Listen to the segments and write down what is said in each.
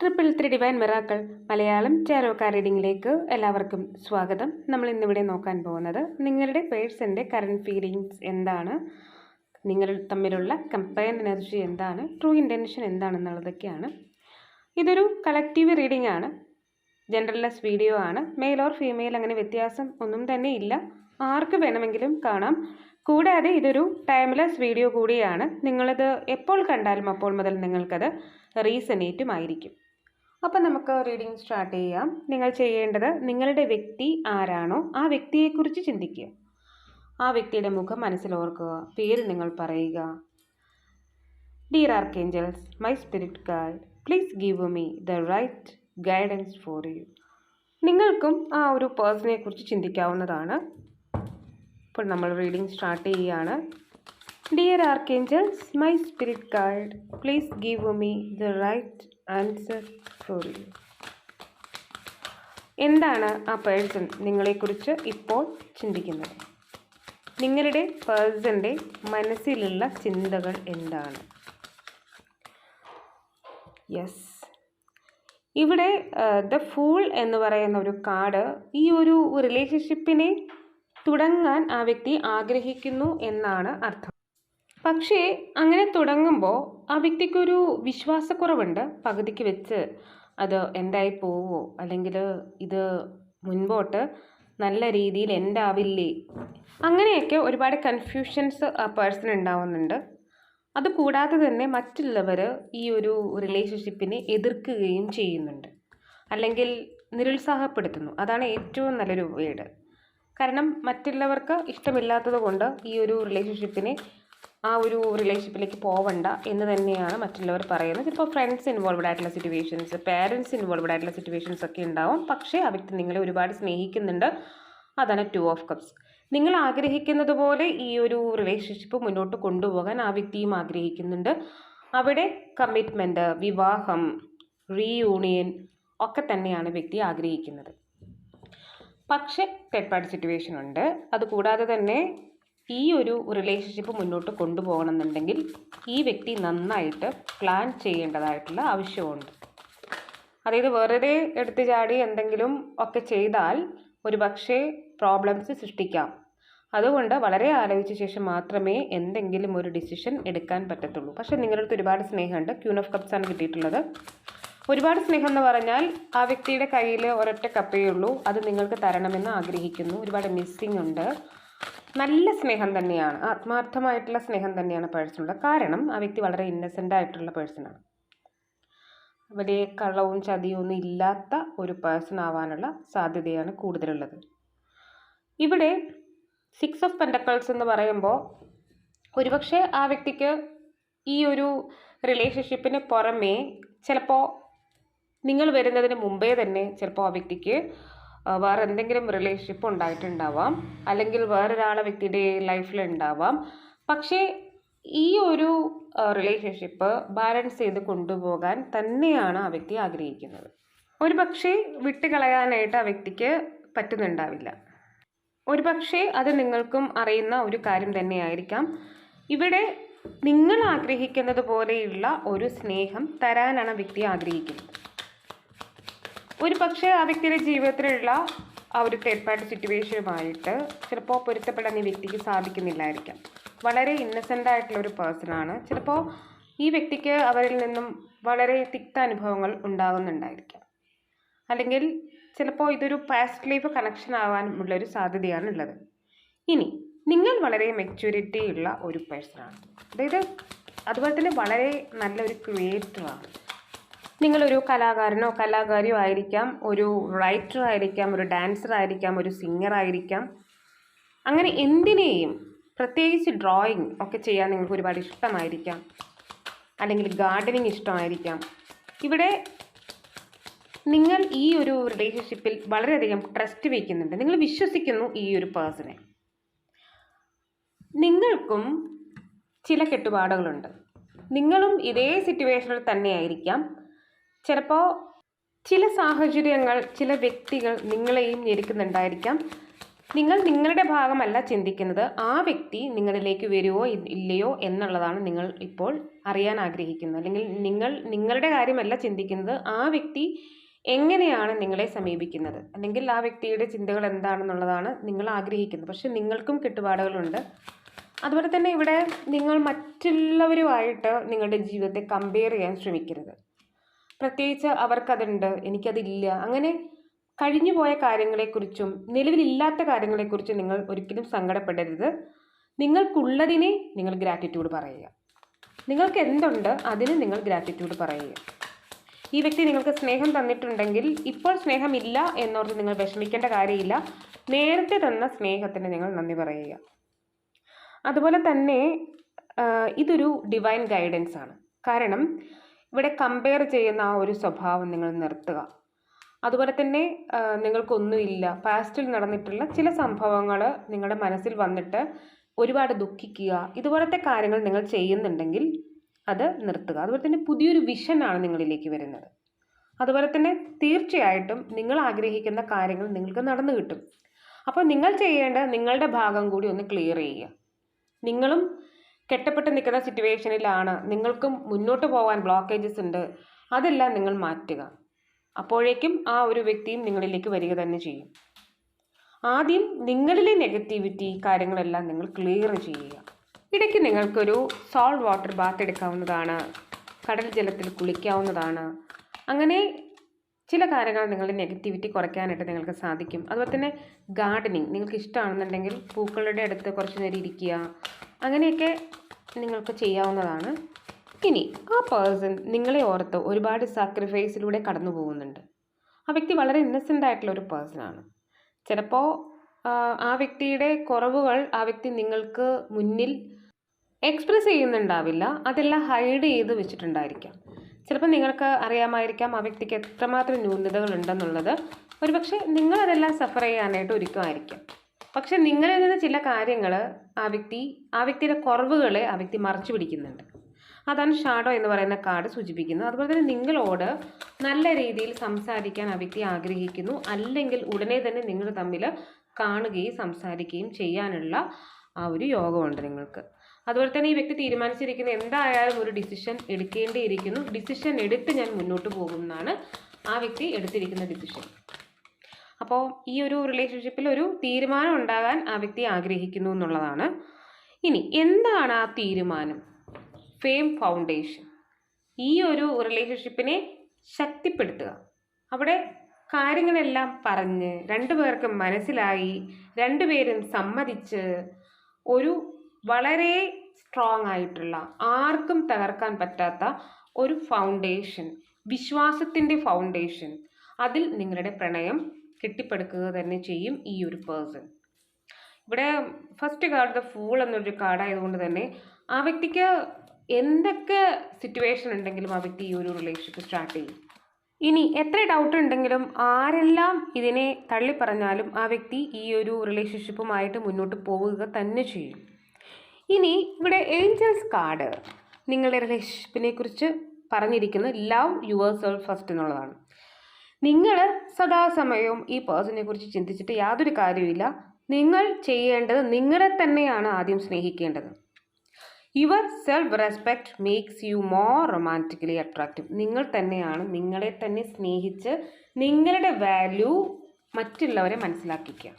Triple three divine miracle Malayalam tarot card റീഡിങ്ങിലേക്ക് എല്ലാവർക്കും സ്വാഗതം. നമ്മൾ ഇന്നിവിടെ നോക്കാൻ പോകുന്നത് നിങ്ങളുടെ പേഴ്സന്റെ കറണ്ട് ഫീലിങ്സ് എന്താണ്? നിങ്ങൾ തമ്മിലുള്ള കമ്പയർ എനർജി എന്താണ്? ട്രൂ ഇന്റൻഷൻ എന്താണെന്നുള്ളതൊക്കെയാണ്. ഇതൊരു കളക്റ്റീവ് റീഡിംഗ് ആണ്. ജെൻഡർലെസ് വീഡിയോ ആണ്. മെയിൽ ഓർ ഫീമെയിൽ അങ്ങനെ വ്യത്യാസം ഒന്നും തന്നെ ഇല്ല. ആർക്ക് വേണമെങ്കിലും കാണാം. കൂടാതെ ഇതൊരു ടൈംലെസ് വീഡിയോ കൂടിയാണ്. നിങ്ങളിത് എപ്പോൾ കണ്ടാലും അപ്പോൾ മുതൽ നിങ്ങൾക്കത് റീസണേറ്റും ആയിരിക്കും. അപ്പം നമുക്ക് റീഡിംഗ് സ്റ്റാർട്ട് ചെയ്യാം. നിങ്ങൾ ചെയ്യേണ്ടത് നിങ്ങളുടെ വ്യക്തി ആരാണോ ആ വ്യക്തിയെക്കുറിച്ച് ചിന്തിക്കുക. ആ വ്യക്തിയുടെ മുഖം മനസ്സിൽ ഓർക്കുക. പേര് നിങ്ങൾ പറയുക. Dear archangels my spirit guide please give me the right guidance for you നിങ്ങൾക്കും ആ ഒരു പേഴ്സണെ കുറിച്ച് ചിന്തിക്കാവുന്നതാണ്. ഇപ്പോൾ നമ്മൾ റീഡിംഗ് സ്റ്റാർട്ട് ചെയ്യുകയാണ്. Dear archangels my spirit guide please give me the right answer for you എന്താണ് ആ പേഴ്സൺ നിങ്ങളെക്കുറിച്ച് ഇപ്പോൾ ചിന്തിക്കുന്നത്? നിങ്ങളുടെ പേഴ്സന്റെ മനസ്സിലുള്ള ചിന്തകൾ എന്താണ്? യെസ് ഇവിടെ ദ ഫൂൾ എന്ന് പറയുന്ന ഒരു കാർഡ് ഈ ഒരു റിലേഷൻഷിപ്പിനെ തുടങ്ങാൻ ആ വ്യക്തി ആഗ്രഹിക്കുന്നു എന്നാണ് അർത്ഥം. പക്ഷേ അങ്ങനെ തുടങ്ങുമ്പോൾ ആ വ്യക്തിക്കൊരു വിശ്വാസക്കുറവുണ്ട് പകുതിക്ക് വെച്ച്. അത് എന്തായി പോവോ? അല്ലെങ്കിൽ ഇത് മുൻപോട്ട് നല്ല രീതിയിൽ എന്താവില്ലേ? അങ്ങനെയൊക്കെ ഒരുപാട് കൺഫ്യൂഷൻസ് ആ പേഴ്സൺ ഉണ്ടാവുന്നുണ്ട്. അതുകൂടാതെ തന്നെ മറ്റുള്ളവർ ഈ ഒരു റിലേഷൻഷിപ്പിനെ എതിർക്കുകയും ചെയ്യുന്നുണ്ട്. അല്ലെങ്കിൽ നിരുത്സാഹപ്പെടുത്തുന്നു. അതാണ് ഏറ്റവും നല്ലൊരു വേർഡ് കാരണം മറ്റുള്ളവർക്ക് ഇഷ്ടമില്ലാത്തത് കൊണ്ട് ഈ ഒരു റിലേഷൻഷിപ്പിനെ ആ ഒരു റിലേഷൻഷിപ്പിലേക്ക് പോവണ്ട എന്ന് തന്നെയാണ് മറ്റുള്ളവർ പറയുന്നത്. ചിലപ്പോൾ ഫ്രണ്ട്സ് ഇൻവോൾവ്ഡ് ആയിട്ടുള്ള സിറ്റുവേഷൻസ് പേരൻസ് ഇൻവോൾവ്ഡ് ആയിട്ടുള്ള സിറ്റുവേഷൻസ് ഒക്കെ ഉണ്ടാവും. പക്ഷേ ആ വ്യക്തി നിങ്ങളെ ഒരുപാട് സ്നേഹിക്കുന്നുണ്ട്. അതാണ് ടു ഓഫ് കപ്സ് നിങ്ങൾ ആഗ്രഹിക്കുന്നത് പോലെ ഈ ഒരു റിലേഷൻഷിപ്പ് മുന്നോട്ട് കൊണ്ടുപോകാൻ ആ വ്യക്തിയും ആഗ്രഹിക്കുന്നുണ്ട്. അവിടെ കമ്മിറ്റ്മെന്റ് വിവാഹം റീയൂണിയൻ ഒക്കെ തന്നെയാണ് വ്യക്തി ആഗ്രഹിക്കുന്നത്. പക്ഷേ തെറ്റ്പാട് സിറ്റുവേഷൻ ഉണ്ട്. അതുകൂടാതെ തന്നെ ഈ ഒരു റിലേഷൻഷിപ്പ് മുന്നോട്ട് കൊണ്ടുപോകണമെന്നുണ്ടെങ്കിൽ ഈ വ്യക്തി നന്നായിട്ട് പ്ലാൻ ചെയ്യേണ്ടതായിട്ടുള്ള ആവശ്യമുണ്ട്. അതായത് വെറുതെ എടുത്തു ചാടി എന്തെങ്കിലും ഒക്കെ ചെയ്താൽ ഒരു പക്ഷേ പ്രോബ്ലംസ് സൃഷ്ടിക്കാം. അതുകൊണ്ട് വളരെ ആലോചിച്ച ശേഷം മാത്രമേ എന്തെങ്കിലും ഒരു ഡിസിഷൻ എടുക്കാൻ പറ്റത്തുള്ളൂ. പക്ഷേ നിങ്ങളുടെ അടുത്ത് ഒരുപാട് സ്നേഹമുണ്ട്. ക്യൂൺ ഓഫ് കപ്സ് ആണ് കിട്ടിയിട്ടുള്ളത്. ഒരുപാട് സ്നേഹം എന്ന് പറഞ്ഞാൽ ആ വ്യക്തിയുടെ കയ്യിൽ ഒരൊറ്റ കപ്പേ ഉള്ളൂ. അത് നിങ്ങൾക്ക് തരണമെന്ന് ആഗ്രഹിക്കുന്നു. ഒരുപാട് മിസ്സിംഗ് ഉണ്ട്. നല്ല സ്നേഹം തന്നെയാണ് ആത്മാർത്ഥമായിട്ടുള്ള സ്നേഹം തന്നെയാണ് പേഴ്സണുള്ളത് കാരണം ആ വ്യക്തി വളരെ ഇന്നസെന്റ് ആയിട്ടുള്ള പേഴ്സണാണ് വലിയ കള്ളവും ചതിയും ഒന്നും ഇല്ലാത്ത ഒരു പേഴ്സൺ ആവാനുള്ള സാധ്യതയാണ് കൂടുതലുള്ളത്. ഇവിടെ സിക്സ് ഓഫ് പെൻഡക്കൾസ് എന്ന് പറയുമ്പോൾ ഒരുപക്ഷെ ആ വ്യക്തിക്ക് ഈ ഒരു റിലേഷൻഷിപ്പിന് പുറമേ ചിലപ്പോൾ നിങ്ങൾ വരുന്നതിന് മുമ്പേ തന്നെ ചിലപ്പോൾ ആ വ്യക്തിക്ക് വേറെ എന്തെങ്കിലും റിലേഷൻഷിപ്പ് ഉണ്ടായിട്ടുണ്ടാവാം. അല്ലെങ്കിൽ വേറൊരാളെ വ്യക്തിയുടെ ലൈഫിൽ ഉണ്ടാവാം പക്ഷേ ഈ ഒരു റിലേഷൻഷിപ്പ് ബാലൻസ് ചെയ്ത് കൊണ്ടുപോകാൻ തന്നെയാണ് ആ വ്യക്തി ആഗ്രഹിക്കുന്നത്. ഒരു പക്ഷേ വിട്ടുകളയാനായിട്ട് ആ വ്യക്തിക്ക് പറ്റുന്നുണ്ടാവില്ല. ഒരു പക്ഷേ അത് നിങ്ങൾക്കും അറിയുന്ന ഒരു കാര്യം തന്നെയായിരിക്കാം. ഇവിടെ നിങ്ങൾ ആഗ്രഹിക്കുന്നത് പോലെയുള്ള ഒരു സ്നേഹം തരാനാണ് വ്യക്തി ആഗ്രഹിക്കുന്നത്. ഒരു പക്ഷേ ആ വ്യക്തിയുടെ ജീവിതത്തിലുള്ള ആ ഒരു തേർഡ് സിറ്റുവേഷനുമായിട്ട് ചിലപ്പോൾ പൊരുത്തപ്പെടാൻ ഈ വ്യക്തിക്ക് സാധിക്കുന്നില്ലായിരിക്കാം. വളരെ ഇന്നസെന്റ് ആയിട്ടുള്ള ഒരു പേഴ്സൺ ആണ്. ചിലപ്പോൾ ഈ വ്യക്തിക്ക് അവരിൽ നിന്നും വളരെ തിക്ത അനുഭവങ്ങൾ ഉണ്ടാകുന്നുണ്ടായിരിക്കാം. അല്ലെങ്കിൽ ചിലപ്പോൾ ഇതൊരു പാസ്റ്റ് ലൈഫ് കണക്ഷൻ ആവാനുള്ളൊരു സാധ്യതയാണ് ഉള്ളത് ഇനി നിങ്ങൾ വളരെ മെച്യൂരിറ്റി ഉള്ള ഒരു പേഴ്സണാണ് അതായത് അതുപോലെ തന്നെ വളരെ നല്ലൊരു ക്രിയേറ്ററാണ് നിങ്ങളൊരു കലാകാരനോ കലാകാരിയോ ആയിരിക്കാം ഒരു റൈറ്റർ ആയിരിക്കാം ഒരു ഡാൻസർ ആയിരിക്കാം ഒരു സിംഗർ ആയിരിക്കാം. അങ്ങനെ എന്തിനേയും പ്രത്യേകിച്ച് ഡ്രോയിങ് ഒക്കെ ചെയ്യാൻ നിങ്ങൾക്ക് ഒരുപാട് ഇഷ്ടമായിരിക്കാം. അല്ലെങ്കിൽ ഗാർഡനിങ് ഇഷ്ടമായിരിക്കാം. ഇവിടെ നിങ്ങൾ ഈ ഒരു റിലേഷൻഷിപ്പിൽ വളരെയധികം ട്രസ്റ്റ് വയ്ക്കുന്നുണ്ട്. നിങ്ങൾ വിശ്വസിക്കുന്നു ഈ ഒരു പേഴ്സണെ നിങ്ങൾക്കും ചില കെട്ടുപാടുകളുണ്ട്. നിങ്ങളും ഇതേ സിറ്റുവേഷനിൽ തന്നെയായിരിക്കാം. ചിലപ്പോൾ ചില സാഹചര്യങ്ങൾ ചില വ്യക്തികൾ നിങ്ങളെയും ഞെരുക്കുന്നുണ്ടായിരിക്കാം. നിങ്ങൾ നിങ്ങളുടെ ഭാഗമല്ല ചിന്തിക്കുന്നത്. ആ വ്യക്തി നിങ്ങളിലേക്ക് വരുമോ ഇല്ലയോ എന്നുള്ളതാണ് നിങ്ങൾ ഇപ്പോൾ അറിയാൻ ആഗ്രഹിക്കുന്നത്. അല്ലെങ്കിൽ നിങ്ങൾ നിങ്ങളുടെ കാര്യമല്ല ചിന്തിക്കുന്നത്. ആ വ്യക്തി എങ്ങനെയാണ് നിങ്ങളെ സമീപിക്കുന്നത്? അല്ലെങ്കിൽ ആ വ്യക്തിയുടെ ചിന്തകൾ എന്താണെന്നുള്ളതാണ് നിങ്ങൾ ആഗ്രഹിക്കുന്നത്. പക്ഷെ നിങ്ങൾക്കും കെട്ടുപാടുകളുണ്ട്. അതുപോലെ തന്നെ ഇവിടെ നിങ്ങൾ മറ്റുള്ളവരുമായിട്ട് നിങ്ങളുടെ ജീവിതത്തെ കമ്പയർ ചെയ്യാൻ ശ്രമിക്കരുത്. പ്രത്യേകിച്ച് അവർക്കതുണ്ട് എനിക്കതില്ല. അങ്ങനെ കഴിഞ്ഞു പോയ കാര്യങ്ങളെക്കുറിച്ചും നിലവിലില്ലാത്ത കാര്യങ്ങളെക്കുറിച്ചും നിങ്ങൾ ഒരിക്കലും സങ്കടപ്പെടരുത്. നിങ്ങൾക്കുള്ളതിനെ നിങ്ങൾ ഗ്രാറ്റിറ്റ്യൂഡ് പറയുക. നിങ്ങൾക്ക് എന്തുണ്ട് അതിന് നിങ്ങൾ ഗ്രാറ്റിറ്റ്യൂഡ് പറയുക. ഈ വ്യക്തി നിങ്ങൾക്ക് സ്നേഹം തന്നിട്ടുണ്ടെങ്കിൽ ഇപ്പോൾ സ്നേഹമില്ല എന്നോർത്ത് നിങ്ങൾ വിഷമിക്കേണ്ട കാര്യമില്ല. നേരത്തെ തന്ന സ്നേഹത്തിന് നിങ്ങൾ നന്ദി പറയുക. അതുപോലെ തന്നെ ഇതൊരു ഡിവൈൻ ഗൈഡൻസ് ആണ്. കാരണം ഇവിടെ കമ്പയർ ചെയ്യുന്ന ആ ഒരു സ്വഭാവം നിങ്ങൾ നിർത്തുക. അതുപോലെ തന്നെ നിങ്ങൾക്കൊന്നുമില്ല പാസ്റ്റിൽ നടന്നിട്ടുള്ള ചില സംഭവങ്ങൾ നിങ്ങളുടെ മനസ്സിൽ വന്നിട്ട് ഒരുപാട് ദുഃഖിക്കുക. ഇതുപോലത്തെ കാര്യങ്ങൾ നിങ്ങൾ ചെയ്യുന്നുണ്ടെങ്കിൽ അത് നിർത്തുക. അതുപോലെ തന്നെ പുതിയൊരു വിഷനാണ് നിങ്ങളിലേക്ക് വരുന്നത്. അതുപോലെ തന്നെ തീർച്ചയായിട്ടും നിങ്ങൾ ആഗ്രഹിക്കുന്ന കാര്യങ്ങൾ നിങ്ങൾക്ക് നടന്നു കിട്ടും. അപ്പോൾ നിങ്ങൾ ചെയ്യേണ്ട നിങ്ങളുടെ ഭാഗം കൂടി ഒന്ന് ക്ലിയർ ചെയ്യുക. നിങ്ങളും കെട്ടപ്പെട്ട് നിൽക്കുന്ന സിറ്റുവേഷനിലാണ് നിങ്ങൾക്കും മുന്നോട്ട് പോകാൻ ബ്ലോക്കേജസ് ഉണ്ട്. അതെല്ലാം നിങ്ങൾ മാറ്റുക. അപ്പോഴേക്കും ആ ഒരു വ്യക്തിയും നിങ്ങളിലേക്ക് വരിക തന്നെ ചെയ്യും. ആദ്യം നിങ്ങളിലെ നെഗറ്റിവിറ്റി കാര്യങ്ങളെല്ലാം നിങ്ങൾ ക്ലിയർ ചെയ്യുക. ഇടയ്ക്ക് നിങ്ങൾക്കൊരു സോൾട്ട് വാട്ടർ ബാത്ത് എടുക്കാവുന്നതാണ്. കടൽ ജലത്തിൽ കുളിക്കാവുന്നതാണ്. അങ്ങനെ ചില കാര്യങ്ങൾ നിങ്ങളുടെ നെഗറ്റിവിറ്റി കുറയ്ക്കാനായിട്ട് നിങ്ങൾക്ക് സാധിക്കും. അതുപോലെ തന്നെ ഗാർഡനിങ് നിങ്ങൾക്ക് ഇഷ്ടമാണെന്നുണ്ടെങ്കിൽ പൂക്കളുടെ അടുത്ത് കുറച്ച് നേരം ഇരിക്കുക. അങ്ങനെയൊക്കെ നിങ്ങൾക്ക് ചെയ്യാവുന്നതാണ്. ഇനി ആ പേഴ്സൺ നിങ്ങളെ ഓർത്ത് ഒരുപാട് സാക്രിഫൈസിലൂടെ കടന്നു പോകുന്നുണ്ട്. ആ വ്യക്തി വളരെ ഇന്നസെന്റ് ആയിട്ടുള്ള ഒരു പേഴ്സണാണ് ചിലപ്പോൾ ആ വ്യക്തിയുടെ കുറവുകൾ ആ വ്യക്തി നിങ്ങൾക്ക് മുന്നിൽ എക്സ്പ്രസ് ചെയ്യുന്നുണ്ടാവില്ല. അതെല്ലാം ഹൈഡ് ചെയ്ത് വെച്ചിട്ടുണ്ടായിരിക്കാം. ചിലപ്പോൾ നിങ്ങൾക്ക് അറിയാമായിരിക്കാം ആ വ്യക്തിക്ക് എത്രമാത്രം ന്യൂനതകൾ ഉണ്ടെന്നുള്ളത് ഒരുപക്ഷെ നിങ്ങളതെല്ലാം സഫർ ചെയ്യാനായിട്ട് ഒരുക്കമായിരിക്കാം. പക്ഷെ നിങ്ങളിൽ നിന്ന് ചില കാര്യങ്ങൾ ആ വ്യക്തി ആ വ്യക്തിയുടെ കുറവുകളെ ആ വ്യക്തി മറച്ചു പിടിക്കുന്നുണ്ട്. അതാണ് ഷാഡോ എന്ന് പറയുന്ന കാർഡ് സൂചിപ്പിക്കുന്നത്. അതുപോലെ തന്നെ നിങ്ങളോട് നല്ല രീതിയിൽ സംസാരിക്കാൻ ആ വ്യക്തി ആഗ്രഹിക്കുന്നു. അല്ലെങ്കിൽ ഉടനെ തന്നെ നിങ്ങൾ തമ്മിൽ കാണുകയും സംസാരിക്കുകയും ചെയ്യാനുള്ള ആ ഒരു യോഗമുണ്ട് നിങ്ങൾക്ക്. അതുപോലെ തന്നെ ഈ വ്യക്തി തീരുമാനിച്ചിരിക്കുന്ന എന്തായാലും ഒരു ഡിസിഷൻ എടുക്കേണ്ടിയിരിക്കുന്നു. ഡിസിഷൻ എടുത്ത് ഞാൻ മുന്നോട്ട് പോകും എന്നാണ് ആ വ്യക്തി എടുത്തിരിക്കുന്ന ഡിസിഷൻ. അപ്പോൾ ഈ ഒരു റിലേഷൻഷിപ്പിൽ ഒരു തീരുമാനം ഉണ്ടാകാൻ ആ വ്യക്തി ആഗ്രഹിക്കുന്നു എന്നുള്ളതാണ്. ഇനി എന്താണ് ആ തീരുമാനം? ഫെയിം ഫൗണ്ടേഷൻ ഈ ഒരു റിലേഷൻഷിപ്പിനെ ശക്തിപ്പെടുത്തുക. അവിടെ കാര്യങ്ങളെല്ലാം പറഞ്ഞ് രണ്ടുപേർക്കും മനസ്സിലായി രണ്ടുപേരും സമ്മതിച്ച് ഒരു വളരെ സ്ട്രോങ് ആയിട്ടുള്ള ആർക്കും തകർക്കാൻ പറ്റാത്ത ഒരു ഫൗണ്ടേഷൻ വിശ്വാസത്തിന്റെ ഫൗണ്ടേഷൻ അതിൽ നിങ്ങളുടെ പ്രണയം കെട്ടിപ്പടുക്കുക തന്നെ ചെയ്യും ഈ ഒരു പേഴ്സൺ ഇവിടെ ഫസ്റ്റ് കാർഡ് ദ ഫൂൾ എന്നൊരു കാർഡായതുകൊണ്ട് തന്നെ ആ വ്യക്തിക്ക് എന്തൊക്കെ സിറ്റുവേഷൻ ഉണ്ടെങ്കിലും ആ വ്യക്തി ഈ ഒരു റിലേഷൻഷിപ്പ് സ്റ്റാർട്ട് ചെയ്യും. ഇനി എത്ര ഡൗട്ട് ഉണ്ടെങ്കിലും ആരെല്ലാം ഇതിനെ തള്ളിപ്പറഞ്ഞാലും ആ വ്യക്തി ഈ ഒരു റിലേഷൻഷിപ്പുമായിട്ട് മുന്നോട്ട് പോവുക തന്നെ ചെയ്യും. ഇനി ഇവിടെ ഏഞ്ചൽസ് കാർഡ് നിങ്ങളുടെ റിലേഷൻഷിപ്പിനെ കുറിച്ച് പറഞ്ഞിരിക്കുന്നത് ലവ് യുവർ സെൽഫ് ഫസ്റ്റ് എന്നുള്ളതാണ്. നിങ്ങൾ സദാസമയവും ഈ പേഴ്സണിനെ കുറിച്ച് ചിന്തിച്ചിട്ട് യാതൊരു കാര്യവുമില്ല. നിങ്ങൾ ചെയ്യേണ്ടത് നിങ്ങളെ തന്നെയാണ് ആദ്യം സ്നേഹിക്കേണ്ടത്. Your self respect makes you more romantically attractive നിങ്ങൾ തന്നെയാണ് നിങ്ങളെ തന്നെ സ്നേഹിച്ച് നിങ്ങളുടെ വാല്യൂ മറ്റുള്ളവരെ മനസ്സിലാക്കിക്കുക.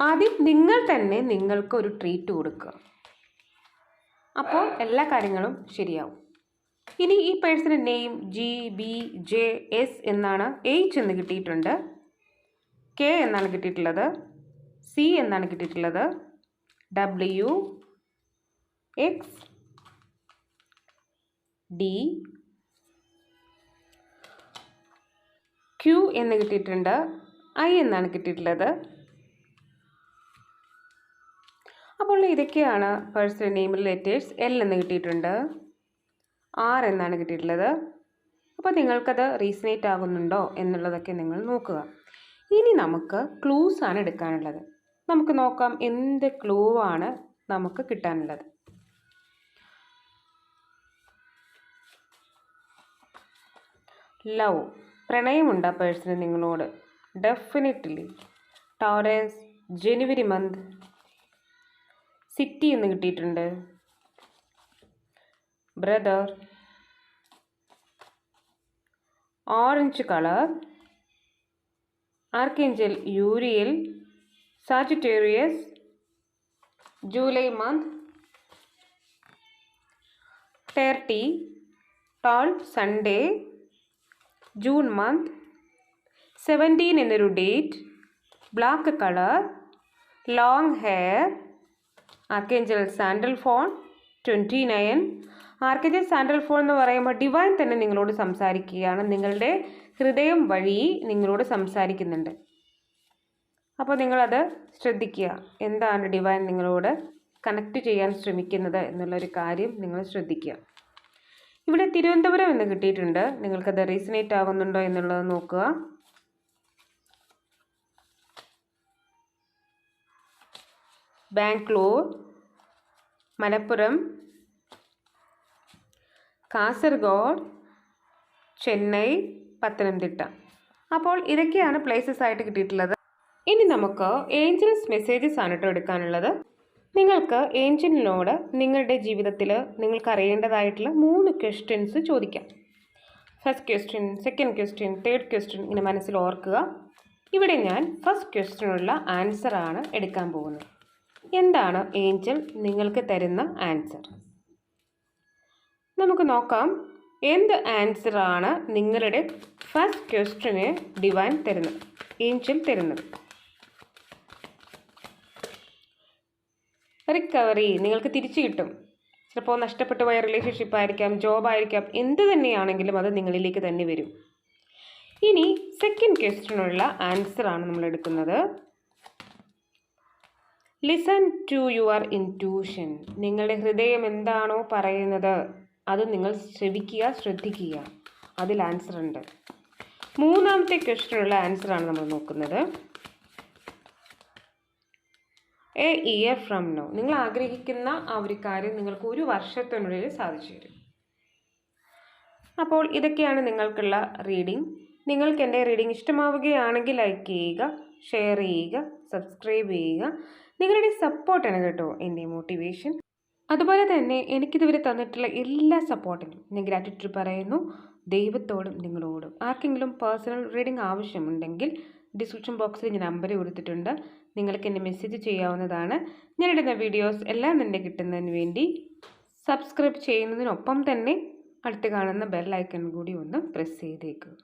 ആദ്യം നിങ്ങൾ തന്നെ നിങ്ങൾക്ക് ഒരു ട്രീറ്റ് കൊടുക്കുക. അപ്പോൾ എല്ലാ കാര്യങ്ങളും ശരിയാവും. ഇനി ഈ പേഴ്സണിന്റെ name G B J S എന്നാണ് എച്ച് എന്ന് കിട്ടിയിട്ടുണ്ട്. കെ എന്നാണ് കിട്ടിയിട്ടുള്ളത്. സി എന്നാണ് കിട്ടിയിട്ടുള്ളത്. ഡബ്ല്യു എക്സ് ഡി ക്യു എന്ന് കിട്ടിയിട്ടുണ്ട്. ഐ എന്നാണ് കിട്ടിയിട്ടുള്ളത്. അപ്പോൾ ഇതൊക്കെയാണ് പേഴ്സണൽ നെയിമിൽ ലെറ്റേഴ്സ് എൽ എന്ന് കിട്ടിയിട്ടുണ്ട്. ആർ എന്നാണ് കിട്ടിയിട്ടുള്ളത്. അപ്പോൾ നിങ്ങൾക്കത് റീസണേറ്റ് ആകുന്നുണ്ടോ എന്നുള്ളതൊക്കെ നിങ്ങൾ നോക്കുക. ഇനി നമുക്ക് ക്ലൂസ് ആണ് എടുക്കാനുള്ളത്. നമുക്ക് നോക്കാം എന്ത് ക്ലൂ ആണ് നമുക്ക് കിട്ടാനുള്ളത്. ലവ്. പ്രണയമുണ്ട് ആ പേഴ്സണ് നിങ്ങളോട്. Definitely. Torrance. January month. City എന്ന് കിട്ടിയിട്ടുണ്ട്. brother orange color archangel uriel sagittarius july month 30 tall sunday june month 17 in the date black color long hair archangel sandal font 29 ആർക്കിജൻ സാൻഡൽ ഫോൺ എന്ന് പറയുമ്പോൾ ഡിവൈൻ തന്നെ നിങ്ങളോട് സംസാരിക്കുകയാണ്. നിങ്ങളുടെ ഹൃദയം വഴി നിങ്ങളോട് സംസാരിക്കുന്നുണ്ട്. അപ്പോൾ നിങ്ങളത് ശ്രദ്ധിക്കുക. എന്താണ് ഡിവൈൻ നിങ്ങളോട് കണക്റ്റ് ചെയ്യാൻ ശ്രമിക്കുന്നത് എന്നുള്ളൊരു കാര്യം നിങ്ങൾ ശ്രദ്ധിക്കുക. ഇവിടെ തിരുവനന്തപുരം എന്ന് കിട്ടിയിട്ടുണ്ട്. നിങ്ങൾക്കത് റീസണേറ്റ് ആകുന്നുണ്ടോ എന്നുള്ളത് നോക്കുക. ബാംഗ്ലൂർ മലപ്പുറം കാസർഗോഡ് ചെന്നൈ പത്തനംതിട്ട. അപ്പോൾ ഇതൊക്കെയാണ് പ്ലേസസ് ആയിട്ട് കിട്ടിയിട്ടുള്ളത്. ഇനി നമുക്ക് ഏഞ്ചൽസ് മെസ്സേജസ് ആണ് കേട്ടോ എടുക്കാനുള്ളത്. നിങ്ങൾക്ക് ഏഞ്ചലിനോട് നിങ്ങളുടെ ജീവിതത്തിൽ നിങ്ങൾക്ക് അറിയേണ്ടതായിട്ടുള്ള മൂന്ന് ക്വസ്റ്റ്യൻസ് ചോദിക്കാം. First question second question third question ഇങ്ങനെ മനസ്സിൽ ഓർക്കുക. ഇവിടെ ഞാൻ ഫസ്റ്റ് ക്വസ്റ്റ്യനുള്ള ആൻസറാണ് എടുക്കാൻ പോകുന്നത്. എന്താണ് ഏഞ്ചൽ നിങ്ങൾക്ക് തരുന്ന ആൻസർ നമുക്ക് നോക്കാം. എന്ത് ആൻസർ ആണ് നിങ്ങളുടെ ഫസ്റ്റ് ക്വസ്റ്റ്യന് ഡിവൈൻ തരുന്നത്? ഏഞ്ചൽ തരുന്നത്. റിക്കവറി നിങ്ങൾക്ക് തിരിച്ചു കിട്ടും. ചിലപ്പോൾ നഷ്ടപ്പെട്ടു പോയ റിലേഷൻഷിപ്പ് ആയിരിക്കാം ജോബ് ആയിരിക്കാം എന്ത് തന്നെയാണെങ്കിലും അത് നിങ്ങളിലേക്ക് തന്നെ വരും. ഇനി സെക്കൻഡ് ക്വസ്റ്റ്യനുള്ള ആണ് നമ്മൾ എടുക്കുന്നത്. ലിസൺ ടു യുവർ ഇന്റ്യൂഷൻ നിങ്ങളുടെ ഹൃദയം എന്താണോ പറയുന്നത്? അത് നിങ്ങൾ ശ്രവിക്കുക ശ്രദ്ധിക്കുക. അതിൽ ആൻസർ ഉണ്ട്. മൂന്നാമത്തെ ക്വസ്റ്റനുള്ള ആൻസറാണ് നമ്മൾ നോക്കുന്നത്. എ ഇയർ ഫ്രം നോ നിങ്ങൾ ആഗ്രഹിക്കുന്ന ആ ഒരു കാര്യം നിങ്ങൾക്ക് ഒരു വർഷത്തിനുള്ളിൽ സാധിച്ചു തരും. അപ്പോൾ ഇതൊക്കെയാണ് നിങ്ങൾക്കുള്ള റീഡിംഗ് നിങ്ങൾക്ക് എന്റെ റീഡിംഗ് ഇഷ്ടമാവുകയാണെങ്കിൽ ലൈക്ക് ചെയ്യുക ഷെയർ ചെയ്യുക സബ്സ്ക്രൈബ് ചെയ്യുക. നിങ്ങളുടെ സപ്പോർട്ടാണ് കേട്ടോ എന്റെ മോട്ടിവേഷൻ അതുപോലെ തന്നെ എനിക്കിതുവരെ തന്നിട്ടുള്ള എല്ലാ സപ്പോർട്ടിനും ഞാൻ ഗ്രാറ്റിറ്റ്യൂഡ് പറയുന്നു. ദൈവത്തോടും നിങ്ങളോടും. ആർക്കെങ്കിലും പേഴ്സണൽ റീഡിംഗ് ആവശ്യമുണ്ടെങ്കിൽ ഡിസ്ക്രിപ്ഷൻ ബോക്സിൽ ഞാൻ നമ്പർ കൊടുത്തിട്ടുണ്ട്. നിങ്ങൾക്ക് എന്നെ മെസ്സേജ് ചെയ്യാവുന്നതാണ്. ഞാനിടുന്ന വീഡിയോസ് എല്ലാം തന്നെ കിട്ടുന്നതിന് വേണ്ടി സബ്സ്ക്രൈബ് ചെയ്യുന്നതിനൊപ്പം തന്നെ അടുത്ത് കാണുന്ന ബെൽ ഐക്കൺ കൂടി ഒന്ന് പ്രസ് ചെയ്തേക്കുക